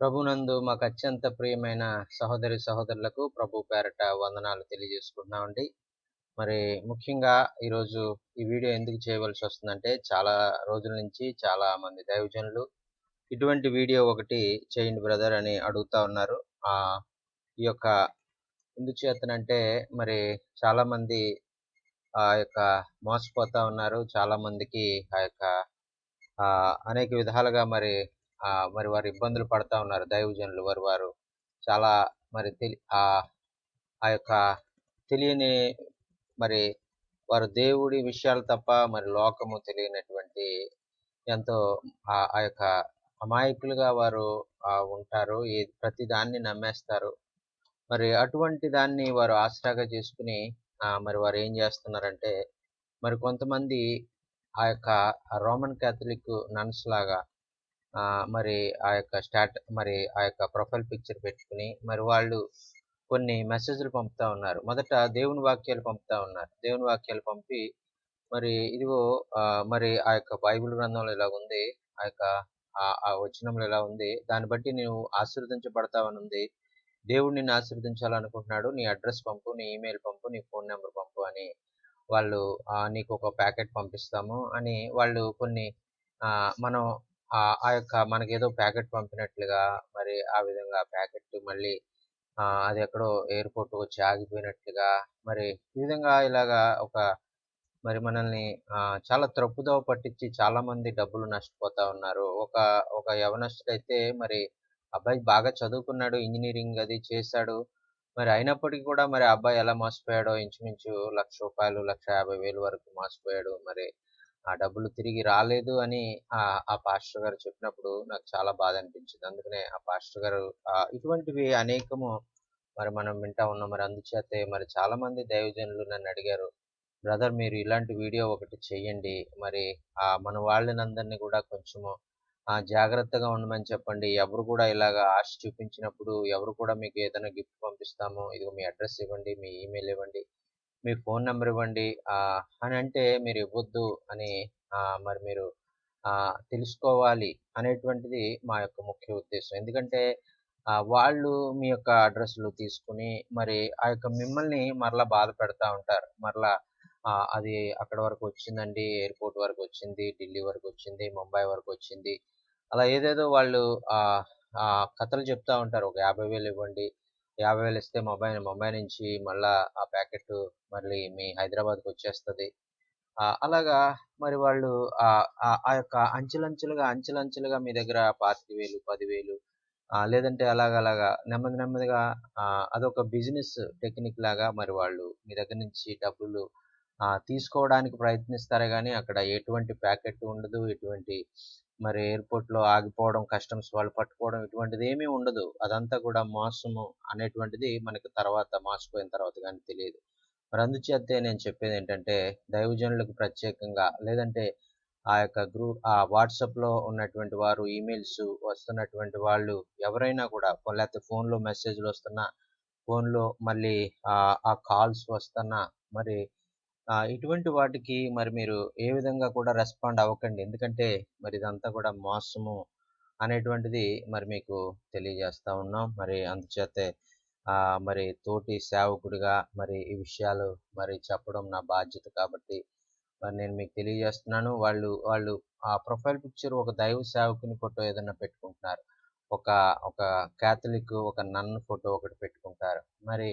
ప్రభునందు మాకు అత్యంత ప్రియమైన సహోదరి సహోదరులకు ప్రభు పేరట వందనాలు తెలియజేసుకుంటున్నామండి. మరి ముఖ్యంగా ఈరోజు ఈ వీడియో ఎందుకు చేయవలసి వస్తుందంటే చాలా రోజుల నుంచి చాలా మంది దైవజనులు ఇటువంటి వీడియో ఒకటి చేయండి బ్రదర్ అని అడుగుతా ఉన్నారు. ఆ ఈ యొక్క ఎందుచేతనంటే మరి చాలా మంది ఆ యొక్క మోసపోతా ఉన్నారు. చాలా మందికి ఆ యొక్క ఆ అనేక విధాలుగా మరి మరి వారు ఇబ్బందులు పడతా ఉన్నారు. దైవజనులు వారు వారు చాలా మరి తెలి ఆ ఆ యొక్క తెలియని మరి వారు దేవుడి విషయాలు తప్ప మరి లోకము తెలియనటువంటి ఎంతో ఆ ఆ యొక్క అమాయకులుగా వారు ఆ ఉంటారు. ఏ ప్రతి దాన్ని నమ్మేస్తారు. మరి అటువంటి దాన్ని వారు ఆసరాగా చేసుకుని మరి వారు ఏం చేస్తున్నారంటే మరి కొంతమంది ఆ యొక్క రోమన్ క్యాథలిక్ నన్స్ లాగా మరి ఆ యొక్క స్టాట్ మరి ఆ యొక్క ప్రొఫైల్ పిక్చర్ పెట్టుకుని మరి వాళ్ళు కొన్ని మెసేజ్లు పంపుతా ఉన్నారు. మొదట దేవుని వాక్యాలు పంపుతా ఉన్నారు. దేవుని వాక్యాలు పంపి మరి ఇదిగో ఆ మరి ఆ యొక్క బైబిల్ గ్రంథంలో ఇలా ఉంది ఆ యొక్క ఆ- వచనంలో ఇలా ఉంది దాన్ని బట్టి నువ్వు ఆశీర్వదించబడతావని ఉంది దేవుడు నిన్ను ఆశీర్వదించాలనుకుంటున్నాడు నీ అడ్రస్ పంపు నీ ఈమెయిల్ పంపు నీ ఫోన్ నెంబర్ పంపు అని వాళ్ళు నీకు ఒక ప్యాకెట్ పంపిస్తాము అని వాళ్ళు కొన్ని ఆ, మనం ఆ ఆ యొక్క మనకేదో ప్యాకెట్ పంపినట్లుగా మరి ఆ విధంగా ప్యాకెట్ మళ్ళీ ఆ, అది ఎక్కడో ఎయిర్పోర్ట్ వచ్చి ఆగిపోయినట్లుగా మరి ఈ విధంగా ఇలాగా ఒక మరి మనల్ని ఆ, చాలా తప్పుదోవ పట్టించి చాలా మంది డబ్బులు నష్టపోతా ఉన్నారు. ఒక ఒక యవనస్తుడైతే మరి అబ్బాయి బాగా చదువుకున్నాడు ఇంజనీరింగ్ అది చేశాడు. మరి అయినప్పటికీ కూడా మరి అబ్బాయి ఎలా మోసపోయాడో ఇంచుమించు లక్ష రూపాయలు లక్ష యాభై వేలు వరకు మోసపోయాడు. మరి ఆ డబ్బులు తిరిగి రాలేదు అని ఆ ఆ పాస్టర్ గారు చెప్పినప్పుడు నాకు చాలా బాధ అనిపించింది. అందుకనే ఆ పాస్టర్ గారు ఇటువంటివి అనేకము మరి మనం వింటా ఉన్నాం. మరి అందుచేతే మరి చాలా మంది దైవజనులు నన్ను అడిగారు బ్రదర్ మీరు ఇలాంటి వీడియో ఒకటి చెయ్యండి. మరి ఆ మన వాళ్ళని కూడా కొంచెము జాగ్రత్తగా ఉండమని చెప్పండి. ఎవరు కూడా ఇలాగా ఆశ చూపించినప్పుడు ఎవరు కూడా మీకు ఏదైనా గిఫ్ట్ పంపిస్తాము. ఇదిగో మీ అడ్రస్ ఇవ్వండి మీ ఈమెయిల్ ఇవ్వండి. మీ ఫోన్ నెంబర్ ఇవ్వండి. అని అంటే మీరు ఇవ్వద్దు అని మరి మీరు ఆ తెలుసుకోవాలి అనేటువంటిది మా యొక్క ముఖ్య ఉద్దేశం. ఎందుకంటే వాళ్ళు మీ యొక్క అడ్రస్లు తీసుకుని మరి ఆ యొక్క మిమ్మల్ని మరలా బాధ పెడతా ఉంటారు. మరలా అది అక్కడ వరకు వచ్చిందండి ఎయిర్పోర్ట్ వరకు వచ్చింది ఢిల్లీ వరకు వచ్చింది ముంబై వరకు వచ్చింది. అలా ఏదేదో వాళ్ళు ఆ కథలు చెప్తా ఉంటారు. ఒక యాభై వేలు ఇవ్వండి యాభై వేలు ఇస్తే మొబైల్ ముంబై నుంచి మళ్ళా ఆ ప్యాకెట్ మళ్ళీ మీ హైదరాబాద్కి వచ్చేస్తుంది. ఆ, అలాగా మరి వాళ్ళు ఆ ఆ యొక్క అంచెలంచెలుగా అంచెలంచెలుగా మీ దగ్గర పాతిక వేలు పదివేలు లేదంటే అలాగ అలాగా నెమ్మది నెమ్మదిగా ఆ, అదొక బిజినెస్ టెక్నిక్ లాగా మరి వాళ్ళు మీ దగ్గర నుంచి డబ్బులు ఆ, తీసుకోవడానికి ప్రయత్నిస్తారు కానీ అక్కడ ఎటువంటి ప్యాకెట్ ఉండదు ఎటువంటి మరి ఎయిర్పోర్ట్లో ఆగిపోవడం కస్టమ్స్ వాళ్ళు పట్టుకోవడం ఇటువంటిది ఏమీ ఉండదు. అదంతా కూడా మోసము అనేటువంటిది మనకి తర్వాత మోసపోయిన తర్వాత కానీ తెలియదు. మరి అందుచేతే నేను చెప్పేది ఏంటంటే దైవజనులకు ప్రత్యేకంగా లేదంటే ఆ యొక్క గ్రూప్ ఆ వాట్సాప్లో ఉన్నటువంటి వారు ఈమెయిల్స్ వస్తున్నటువంటి వాళ్ళు ఎవరైనా కూడా లేకపోతే ఫోన్లో లో మెసేజ్లు వస్తున్నా ఫోన్లో లో మళ్ళీ ఆ కాల్స్ వస్తున్నా మరి ఇటువంటి వాటికి మరి మీరు ఏ విధంగా కూడా రెస్పాండ్ అవ్వకండి. ఎందుకంటే మరి ఇదంతా కూడా మోసము అనేటువంటిది మరి మీకు తెలియజేస్తా ఉన్నాం. మరి అందుచేతే మరి తోటి సేవకుడిగా మరి ఈ విషయాలు మరి చెప్పడం నా బాధ్యత కాబట్టి మరి నేను మీకు తెలియజేస్తున్నాను. వాళ్ళు వాళ్ళు ఆ ప్రొఫైల్ పిక్చర్ ఒక దైవ సేవకుని ఫోటో ఏదైనా పెట్టుకుంటున్నారు. ఒక ఒక క్యాథలిక్ ఒక నన్ను ఫోటో ఒకటి పెట్టుకుంటారు. మరి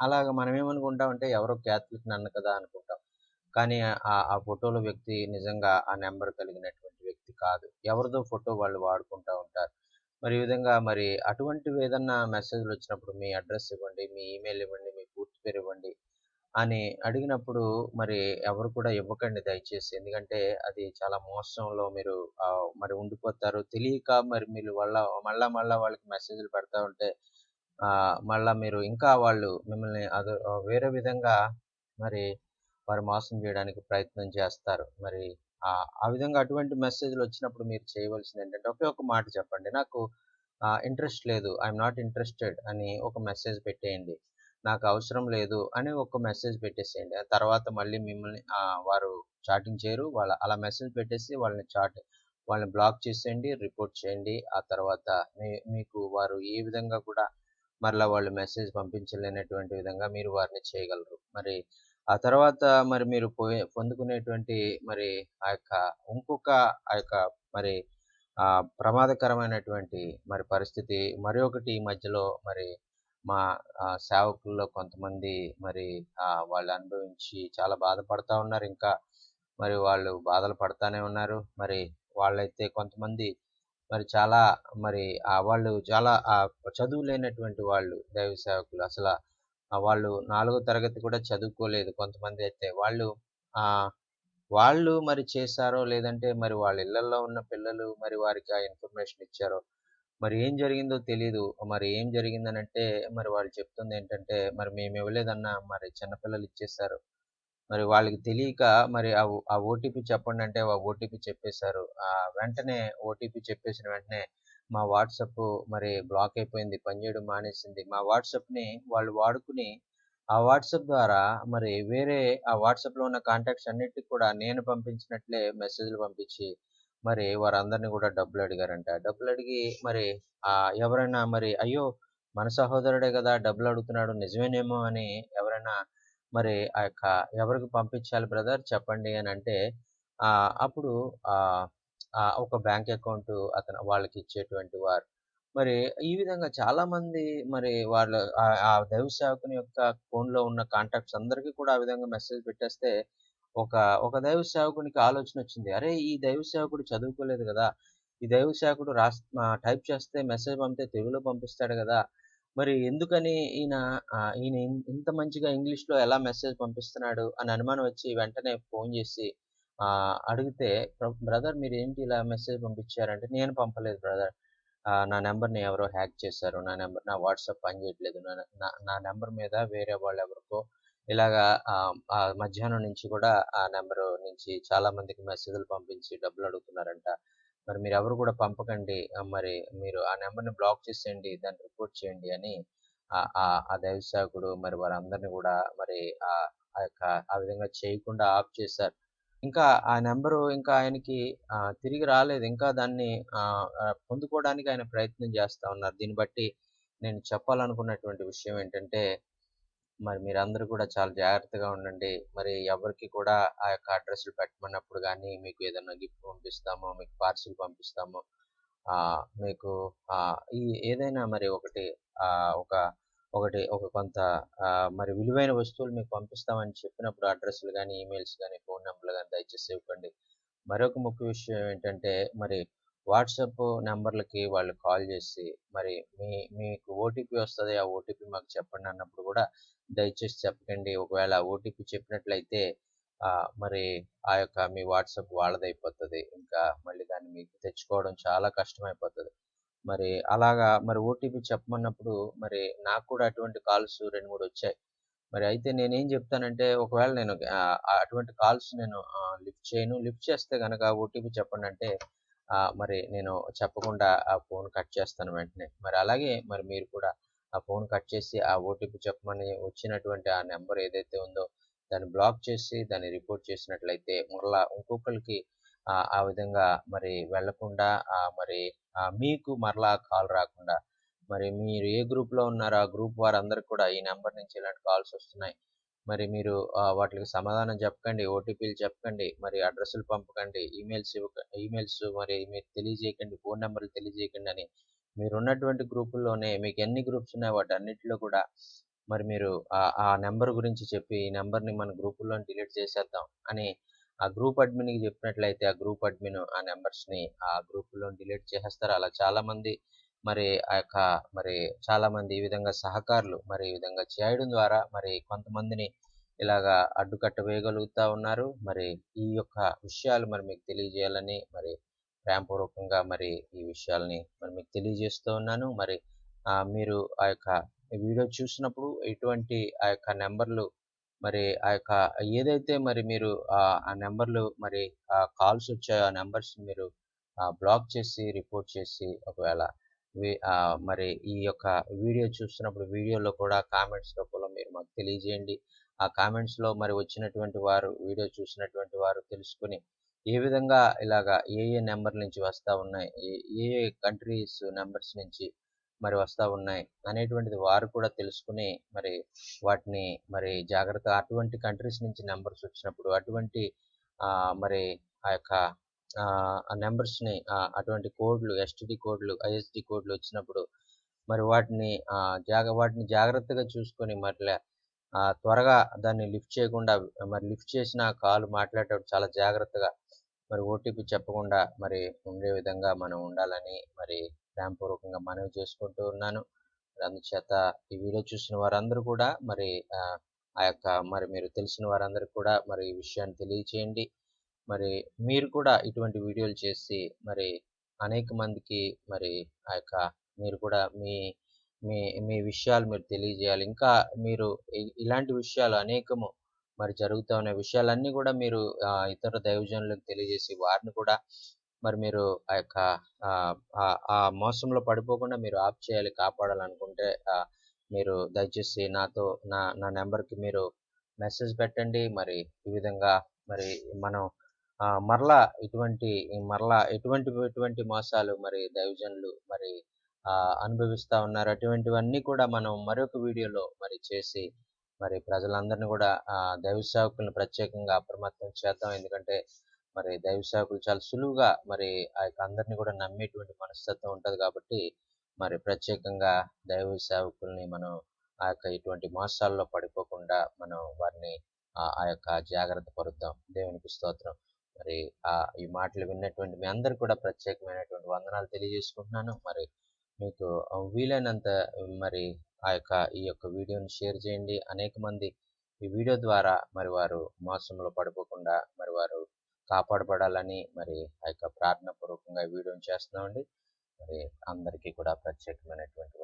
అలాగ మనం ఏమనుకుంటామంటే ఎవరో క్యాథలిక్ నన్ను కదా అనుకుంటాం. కానీ ఆ ఆ ఫోటోలో వ్యక్తి నిజంగా ఆ నెంబర్ కలిగినటువంటి వ్యక్తి కాదు. ఎవరిదో ఫోటో వాళ్ళు వాడుకుంటా ఉంటారు. మరి ఈ విధంగా మరి అటువంటివి ఏదన్నా మెసేజ్లు వచ్చినప్పుడు మీ అడ్రస్ ఇవ్వండి మీ ఈమెయిల్ ఇవ్వండి మీ పూర్తి పేరు ఇవ్వండి అని అడిగినప్పుడు మరి ఎవరు కూడా ఇవ్వకండి దయచేసి. ఎందుకంటే అది చాలా మోసంలో మీరు మరి ఉండిపోతారు. తెలియక మరి మీరు వాళ్ళ మళ్ళా మళ్ళా వాళ్ళకి మెసేజ్లు పెడతా ఉంటే మళ్ళా మీరు ఇంకా వాళ్ళు మిమ్మల్ని అదో వేరే విధంగా మరి వారు మోసం చేయడానికి ప్రయత్నం చేస్తారు. మరి ఆ విధంగా అటువంటి మెసేజ్లు వచ్చినప్పుడు మీరు చేయవలసింది ఏంటంటే ఒకే ఒక మాట చెప్పండి. నాకు ఇంట్రెస్ట్ లేదు ఐఎమ్ నాట్ ఇంట్రెస్టెడ్ అని ఒక మెసేజ్ పెట్టేయండి. నాకు అవసరం లేదు అని ఒక మెసేజ్ పెట్టేసేయండి. ఆ తర్వాత మళ్ళీ మిమ్మల్ని వారు చాటింగ్ చేయరు. వాళ్ళ అలా మెసేజ్ పెట్టేసి వాళ్ళని చాట్ వాళ్ళని బ్లాక్ చేసేయండి, రిపోర్ట్ చేయండి. ఆ తర్వాత మీ మీకు వారు ఏ విధంగా కూడా మరలా వాళ్ళు మెసేజ్ పంపించలేనటువంటి విధంగా మీరు వారిని చేయగలరు. మరి ఆ తర్వాత మరి మీరు పొందుకునేటువంటి మరి ఆ యొక్క ఇంకొక ఆ యొక్క మరి ఆ ప్రమాదకరమైనటువంటి మరి పరిస్థితి మరొకటి ఈ మధ్యలో మరి మా సేవకుల్లో కొంతమంది మరి వాళ్ళు అనుభవించి చాలా బాధపడతా ఉన్నారు. ఇంకా మరి వాళ్ళు బాధలు పడతానే ఉన్నారు. మరి వాళ్ళైతే కొంతమంది మరి చాలా మరి వాళ్ళు చాలా చదువు లేనటువంటి వాళ్ళు దైవ సేవకులు. అసలు వాళ్ళు నాలుగో తరగతి కూడా చదువుకోలేదు కొంతమంది అయితే వాళ్ళు వాళ్ళు మరి చేశారో లేదంటే మరి వాళ్ళ ఇళ్ళలో ఉన్న పిల్లలు మరి వారికి ఆ ఇన్ఫర్మేషన్ ఇచ్చారో మరి ఏం జరిగిందో తెలీదు. మరి ఏం జరిగిందనంటే మరి వాళ్ళు చెప్తుంది ఏంటంటే మరి మేము ఇవ్వలేదన్నా మరి చిన్న పిల్లలు ఇచ్చేసారు. మరి వాళ్ళకి తెలియక మరి ఆ ఓటీపీ చెప్పండి అంటే ఆ ఓటీపీ చెప్పేసారు. ఆ వెంటనే ఓటీపీ చెప్పేసిన వెంటనే మా వాట్సప్ మరి బ్లాక్ అయిపోయింది. పనిచేయడం మానేసింది. మా వాట్సప్ని వాళ్ళు వాడుకుని ఆ వాట్సాప్ ద్వారా మరి వేరే ఆ వాట్సాప్‌లో ఉన్న కాంటాక్ట్స్ అన్నిటికి కూడా నేను పంపించినట్లే మెసేజ్‌లు పంపించి మరి వారందరినీ కూడా డబ్బులు అడిగారంట. డబ్బులు అడిగి మరి ఆ ఎవరైనా మరి అయ్యో! మన సహోదరుడే కదా డబ్బులు అడుగుతున్నాడు నిజమేనేమో అని ఎవరైనా మరి ఆ యొక్క ఎవరికి పంపించాలి బ్రదర్ చెప్పండి అని అంటే అప్పుడు ఒక బ్యాంక్ అకౌంట్ అతను వాళ్ళకి ఇచ్చేటువంటి వారు. మరి ఈ విధంగా చాలా మంది మరి వాళ్ళ ఆ దైవ సేవకుని యొక్క ఫోన్‌లో ఉన్న కాంటాక్ట్స్ అందరికి కూడా ఆ విధంగా మెసేజ్ పెట్టేస్తే ఒక ఒక దైవ సేవకునికి ఆలోచన వచ్చింది అరే! ఈ దైవ సేవకుడు చదువుకోలేదు కదా ఈ దైవ సేవకుడు రాస్ టైప్ చేస్తే మెసేజ్ పంపితే తెలుగులో పంపిస్తాడు కదా మరి ఎందుకని ఈయన ఈయన ఇంత మంచిగా ఇంగ్లీష్‌లో ఎలా మెసేజ్ పంపిస్తున్నాడు అని అనుమానం వచ్చి వెంటనే ఫోన్ చేసి అడిగితే బ్రదర్ మీరు ఏంటి ఇలా మెసేజ్ పంపించారంటే" "నేను పంపలేదు బ్రదర్. నా నెంబర్ని ఎవరో హ్యాక్ చేశారు. నా నెంబర్ నా వాట్సాప్ పనిచేయట్లేదు. నా నా నా మీద వేరే వాళ్ళు ఎవరికో ఇలాగా మధ్యాహ్నం నుంచి కూడా ఆ నెంబర్ నుంచి చాలా మందికి మెసేజ్‌లు పంపించి డబ్బులు అడుగుతున్నారంట. మరి మీరు ఎవరు కూడా పంపకండి. మరి మీరు ఆ నెంబర్ని బ్లాక్ చేసేయండి. దాన్ని రిపోర్ట్ చేయండి అని ఆ దైవసేవకుడు మరి వారందరిని కూడా మరి ఆ యొక్క ఆ విధంగా చేయకుండా ఆఫ్ చేశారు. ఇంకా ఆ నెంబరు ఇంకా ఆయనకి తిరిగి రాలేదు. ఇంకా దాన్ని పొందుకోవడానికి ఆయన ప్రయత్నం చేస్తా ఉన్నారు. దీన్ని బట్టి నేను చెప్పాలనుకున్నటువంటి విషయం ఏంటంటే మరి మీరందరూ కూడా చాలా జాగ్రత్తగా ఉండండి. మరి ఎవరికి కూడా ఆ యొక్క అడ్రస్లు పెట్టమన్నప్పుడు కానీ మీకు ఏదైనా గిఫ్ట్ పంపిస్తాము, మీకు పార్సిల్ పంపిస్తాము. మీకు ఈ ఏదైనా మరి ఒకటి ఒక ఒకటి ఒక కొంత మరి విలువైన వస్తువులు మీకు పంపిస్తామని చెప్పినప్పుడు అడ్రస్లు కానీ ఈమెయిల్స్ కానీ ఫోన్ నెంబర్లు కానీ దయచేసి ఇవ్వకండి. మరొక ముఖ్య విషయం ఏంటంటే మరి వాట్సాప్ నెంబర్లకి వాళ్ళు కాల్ చేసి మరి మీ మీకు ఓటీపీ వస్తుంది ఆ ఓటీపీ మాకు చెప్పండి అన్నప్పుడు కూడా దయచేసి చెప్పకండి. ఒకవేళ ఓటీపీ చెప్పినట్లయితే మరి ఆ యొక్క మీ వాట్సాప్ వాళ్ళదైపోతుంది ఇంకా మళ్ళీ దాన్ని మీకు తెచ్చుకోవడం చాలా కష్టమైపోతుంది మరి అలాగా మరి ఓటీపీ చెప్పమన్నప్పుడు మరి నాకు కూడా అటువంటి కాల్స్ 2, 3 వచ్చాయి. మరి అయితే నేనేం చెప్తానంటే ఒకవేళ నేను అటువంటి కాల్స్ నేను లిఫ్ట్ చేయను. లిఫ్ట్ చేస్తే కనుక ఓటీపీ చెప్పండి అంటే మరి నేను చెప్పకుండా ఆ ఫోన్ కట్ చేస్తాను వెంటనే. మరి అలాగే మరి మీరు కూడా ఆ ఫోన్ కట్ చేసి ఆ ఓటీపీ చెప్పమని వచ్చినటువంటి ఆ నెంబర్ ఏదైతే ఉందో దాన్ని బ్లాక్ చేసి దాన్ని రిపోర్ట్ చేసినట్లయితే మరలా ఇంకొకరికి ఆ విధంగా మరి వెళ్ళకుండా మరి మీకు మరలా కాల్ రాకుండా మరి మీరు ఏ గ్రూప్‌లో ఉన్నారో ఆ గ్రూప్ వారందరికి కూడా ఈ నెంబర్ నుంచి ఇలాంటి కాల్స్ వస్తున్నాయి. మరి మీరు వాటికి సమాధానం చెప్పకండి. ఓటీపీలు చెప్పకండి. మరి అడ్రస్లు పంపకండి. ఈమెయిల్స్ ఇవ్వక ఈమెయిల్స్ మరి మీరు తెలియజేయకండి. ఫోన్ నెంబర్లు తెలియజేయకండి అని మీరున్నటువంటి గ్రూపుల్లోనే మీకు ఎన్ని గ్రూప్స్ ఉన్నాయో వాటి అన్నిటిలో కూడా మరి మీరు ఆ నెంబర్ గురించి చెప్పి ఈ నెంబర్ని మన గ్రూపుల్లో డిలీట్ చేసేద్దాం అని ఆ గ్రూప్ అడ్మిన్‌కి చెప్పినట్లయితే ఆ గ్రూప్ అడ్మిన్ ఆ నెంబర్స్ని ఆ గ్రూపుల్లో డిలీట్ చేసేస్తారు. అలా చాలామంది మరి ఆ యొక్క మరి చాలామంది ఈ విధంగా సహకారులు మరి ఈ విధంగా చేయడం ద్వారా మరి కొంతమందిని ఇలాగా అడ్డుకట్ట వేయగలుగుతా ఉన్నారు. మరి ఈ యొక్క విషయాలు మరి మీకు తెలియజేయాలని మరి ప్రేమపూర్వకంగా మరి ఈ విషయాల్ని మరి మీకు తెలియజేస్తూ ఉన్నాను. మరి మీరు ఆ యొక్క వీడియో చూసినప్పుడు ఎటువంటి ఆ యొక్క నెంబర్లు మరి ఆ యొక్క ఏదైతే మరి మీరు ఆ నెంబర్లు మరి ఆ కాల్స్ వచ్చాయో ఆ నెంబర్స్ మీరు బ్లాక్ చేసి, రిపోర్ట్ చేసి ఒకవేళ మరి ఈ యొక్క వీడియో చూస్తున్నప్పుడు వీడియోలో కూడా కామెంట్స్ రూపంలో మీరు మాకు తెలియజేయండి. ఆ కామెంట్స్‌లో మరి వచ్చినటువంటి వారు వీడియో చూసినటువంటి వారు తెలుసుకొని ఏ విధంగా ఇలాగా ఏ ఏ నెంబర్ నుంచి వస్తా ఉన్నాయి? ఏ ఏ కంట్రీస్ నెంబర్స్ నుంచి మరి వస్తా ఉన్నాయి? అనేటువంటిది వారు కూడా తెలుసుకుని మరి వాటిని మరి జాగ్రత్త అటువంటి కంట్రీస్ నుంచి నెంబర్స్ వచ్చినప్పుడు అటువంటి ఆ, మరి ఆ యొక్క ఆ నెంబర్స్ని అటువంటి కోడ్లు ఎస్టిడి కోడ్లు ఐఎస్డి కోడ్లు వచ్చినప్పుడు మరి వాటిని ఆ, జాగ వాటిని జాగ్రత్తగా చూసుకొని మరలా త్వరగా దాన్ని లిఫ్ట్ చేయకుండా మరి లిఫ్ట్ చేసిన కాల్ మాట్లాడేటప్పుడు చాలా జాగ్రత్తగా మరి ఓటీపీ చెప్పకుండా మరి ఉండే విధంగా మనం ఉండాలని మరి ప్రేమపూర్వకంగా మనవి చేసుకుంటూ ఉన్నాను. మరి అందుచేత ఈ వీడియో చూసిన వారందరూ కూడా మరి ఆ, యొక్క మరి మీరు తెలిసిన వారందరికీ కూడా మరి ఈ విషయాన్ని తెలియచేయండి. మరి మీరు కూడా ఇటువంటి వీడియోలు చేసి మరి అనేక మందికి మరి ఆ యొక్క మీరు కూడా మీ మీ మీ విషయాలు మీరు తెలియజేయాలి. ఇంకా మీరు ఇలాంటి విషయాలు అనేకము మరి జరుగుతూ ఉన్న విషయాలన్నీ కూడా మీరు ఇతర దైవజనులకు తెలియజేసి వారిని కూడా మరి మీరు ఆ యొక్క ఆ, మోసంలో పడిపోకుండా మీరు ఆప్ చేయాలి కాపాడాలనుకుంటే మీరు దయచేసి నాతో నా నా నెంబర్కి మీరు మెసేజ్ పెట్టండి. మరి ఈ విధంగా మరి మనం మరలా ఇటువంటి మరలా ఎటువంటి ఎటువంటి మోసాలు మరి దైవజనులు మరి ఆ, అనుభవిస్తా ఉన్నారు. అటువంటివన్నీ కూడా మనం మరొక వీడియోలో మరి చేసి మరి ప్రజలందరినీ కూడా ఆ, దైవ సేవకులను ప్రత్యేకంగా అప్రమత్తం చేద్దాం. ఎందుకంటే మరి దైవ సేవకులు చాలా సులువుగా మరి ఆ యొక్క అందరినీ కూడా నమ్మేటువంటి మనస్తత్వం ఉంటుంది కాబట్టి మరి ప్రత్యేకంగా దైవ సేవకుల్ని మనం ఆ యొక్క ఇటువంటి మోసాల్లో పడిపోకుండా మనం వారిని ఆ ఆ యొక్క జాగ్రత్త పరుద్దాం. దేవునికి స్తోత్రం. మరి ఆ ఈ మాటలు విన్నటువంటి మీ అందరికి కూడా ప్రత్యేకమైనటువంటి వందనాలు తెలియజేసుకుంటున్నాను. మరి మీకు వీలైనంత మరి ఆ యొక్క ఈ యొక్క వీడియోని షేర్ చేయండి. అనేక మంది ఈ వీడియో ద్వారా మరి వారు మోసంలో పడిపోకుండా మరి వారు కాపాడబడాలని మరి ఆ యొక్క ప్రార్థన పూర్వకంగా ఈ వీడియోని చేస్తున్నామండి. మరి అందరికీ కూడా ప్రత్యేకమైనటువంటి